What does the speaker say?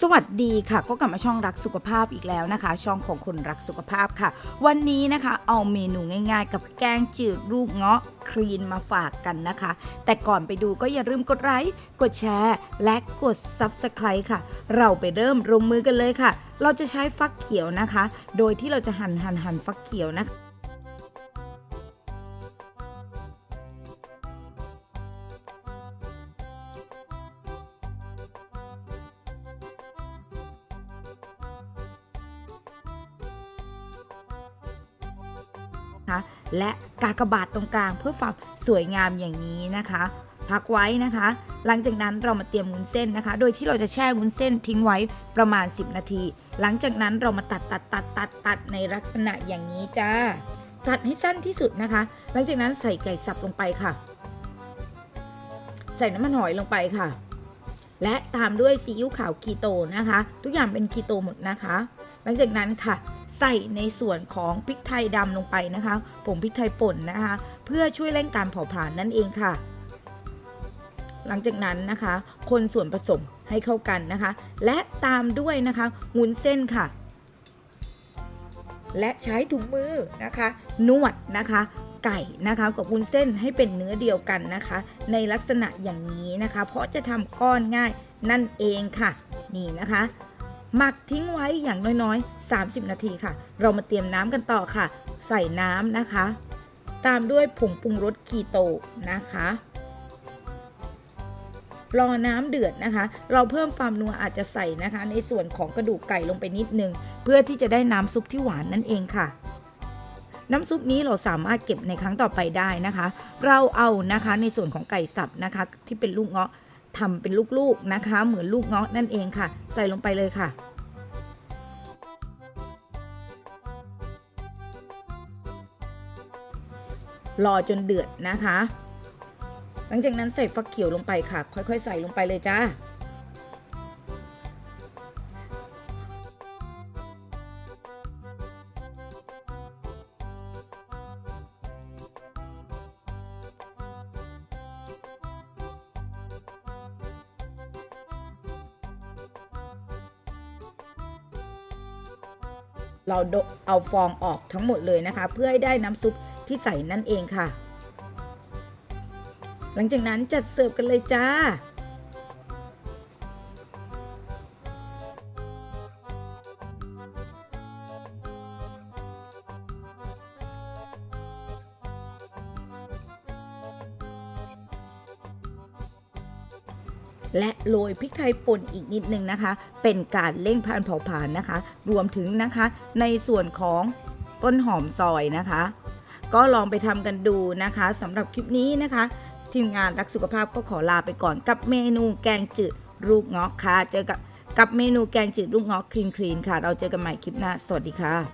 สวัสดีค่ะ ก็กลับมาช่องรักสุขภาพอีกแล้วนะคะ ช่องของคนรักสุขภาพค่ะ วันนี้นะคะเอาเมนูง่าย ๆ กับแกงจืดรูปเงาะครีนมาฝากกันนะคะ แต่ก่อนไปดูก็อย่าลืมกดไลค์กดแชร์และกด Subscribe ค่ะ เราไปเริ่มลงมือกันเลยค่ะ เราจะใช้ฟักเขียวนะคะ โดยที่เราจะหั่นหั่นหั่นฟักเขียวนะคะ และกากบาทตรงกลางเพื่อความสวยงามอย่างนี้นะคะ พักไว้นะคะ หลังจากนั้นเรามาเตรียมวุ้นเส้นนะคะ โดยที่เราจะแช่วุ้นเส้นทิ้งไว้ประมาณ 10 นาที หลังจากนั้นเรามาตัดตัดตัดตัดตัดในลักษณะอย่างนี้จ้าตัดให้สั้นที่สุดนะคะ หลังจากนั้นใส่ไก่สับลงไปค่ะ ใส่น้ำมันหอยลงไปค่ะ และตามด้วยซีอิ๊วขาวคีโตนะคะ ทุกอย่างเป็นคีโตหมดนะคะ หลังจากนั้นค่ะ ใส่ในส่วนของพริกไทยดำลงไปนะคะผงพริกไทยป่นนะคะ เพื่อช่วยเร่งการเผาผลาญนั่นเองค่ะ หลังจากนั้นนะคะ คนส่วนผสมให้เข้ากันนะคะ และตามด้วยนะคะวุ้นเส้นค่ะและใช้ถุงมือนะคะ นวดนะคะ ไก่นะคะกับวุ้นเส้นให้เป็นเนื้อเดียวกันนะคะ ในลักษณะอย่างนี้นะคะ เพราะจะทำก้อนง่ายนั่นเองค่ะนี่นะคะหมักทิ้งไว้อย่างน้อยๆ 30 นาทีค่ะ เรามาเตรียมน้ำกันต่อค่ะ ใส่น้ำนะคะ ตามด้วยผงปรุงรสคีโตนะคะ รอน้ำเดือดนะคะ เราเพิ่มความนัวอาจจะใส่นะคะ ในส่วนของกระดูกไก่ลงไปนิดนึง เพื่อที่จะได้น้ำซุปที่หวานนั่นเองค่ะ น้ำซุปนี้เราสามารถเก็บในครั้งต่อไปได้นะคะ เราเอานะคะในส่วนของไก่สับนะคะ ที่เป็นลูกเงาะทำเป็นลูกๆนะคะ เหมือนลูกเงาะนั่นเองค่ะ ใส่ลงไปเลยค่ะรอจนเดือดนะคะ หลังจากนั้นใส่ฟักเขียวลงไปค่ะ ค่อยๆ ใส่ลงไปเลยจ้า เราเอาฟองออกทั้งหมดเลยนะคะ เพื่อให้ได้น้ำซุปที่ใส่นั่นเองค่ะ หลังจากนั้นจัดเสิร์ฟกันเลยจ้า และโรยพริกไทยป่นอีกนิดนึงนะคะ เป็นการเร่งพานเผาผลาญนะคะ รวมถึงนะคะในส่วนของต้นหอมซอยนะคะ ก็ลองไปทำกันดูนะคะสำหรับคลิปนี้นะคะ ทีมงานรักสุขภาพก็ขอลาไปก่อนกับเมนูแกงจืดลูกเงาะค่ะ เจอกับกับเมนูแกงจืดลูกเงาะคลีนคลีนค่ะ เราเจอกันใหม่คลิปหน้า สวัสดีค่ะ